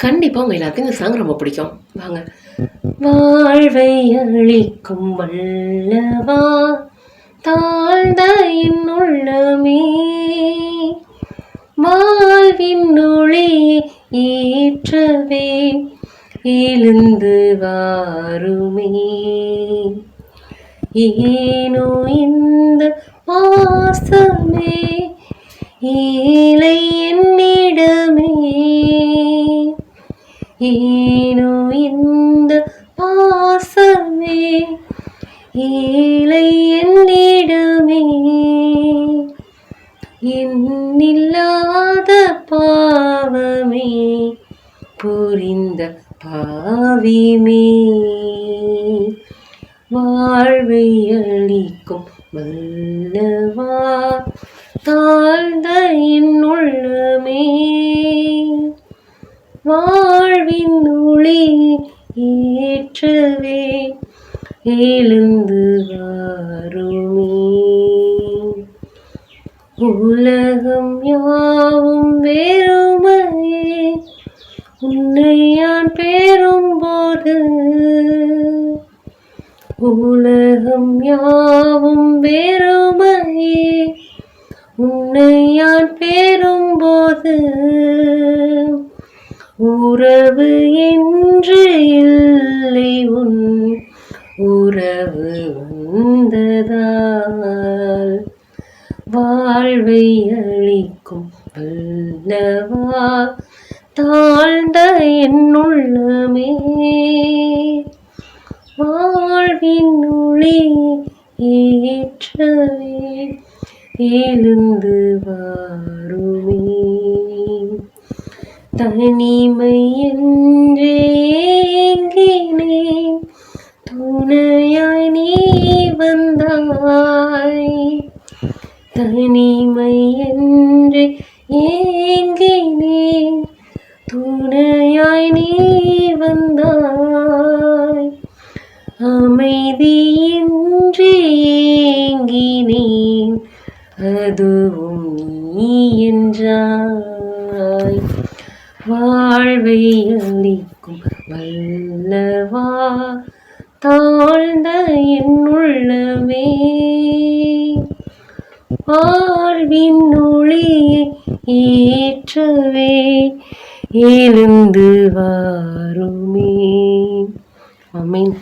கண்டிப்பாக உங்கள் எல்லாத்துக்கும் இந்த சாங் ரொம்ப பிடிக்கும். வாங்க. வாழ்வை அழிக்கும் வல்லவா தாழ்ந்த என் வாழ்வின் நொழி ஏற்றவே எழுந்து வாருமே. ஏனோ இந்த பாசமே ஏழை என்னிடமே ஏனோ இந்த பாசமே ஏழை என்னிடமே. என்னில்லாத பாவமே புரிந்த பாவிமே. வாழ்வை அளிக்கும் வல்லவா தாழ்ந்த என் வாழ்வின் ஒளி ஏற்றவே எழுந்து வாருமே. உலகம் யாவும் வெறுமையே உன்னை யான் பேரும்போது உலகம் யாவும் வெறுமையே உன்னை யான் பேரும்போது உறவு என்று இல்லை உன் உறவு வந்ததால். வாழ்வை அளிக்கும் வல்லவா தாழ்ந்த என்னுள்ளமே வாழ்வின் ஒளி ஏற்றவே எழுந்து வாருமே. தனிமை என்றே துணையாய் நீ வந்தாய். தனிமை என்று ஏங்கினேன். துணையாய் நீ வந்தாய். அமைதியின்றி ஏங்கினேன். அதுவும் நீ என்றாய். வாழ்வை அளிக்கும் வல்லவா தாழ்ந்த என்னுள்ளமே வாழ்வின் ஒளியை ஏற்றவே எழுந்து வாருமே. அமீன்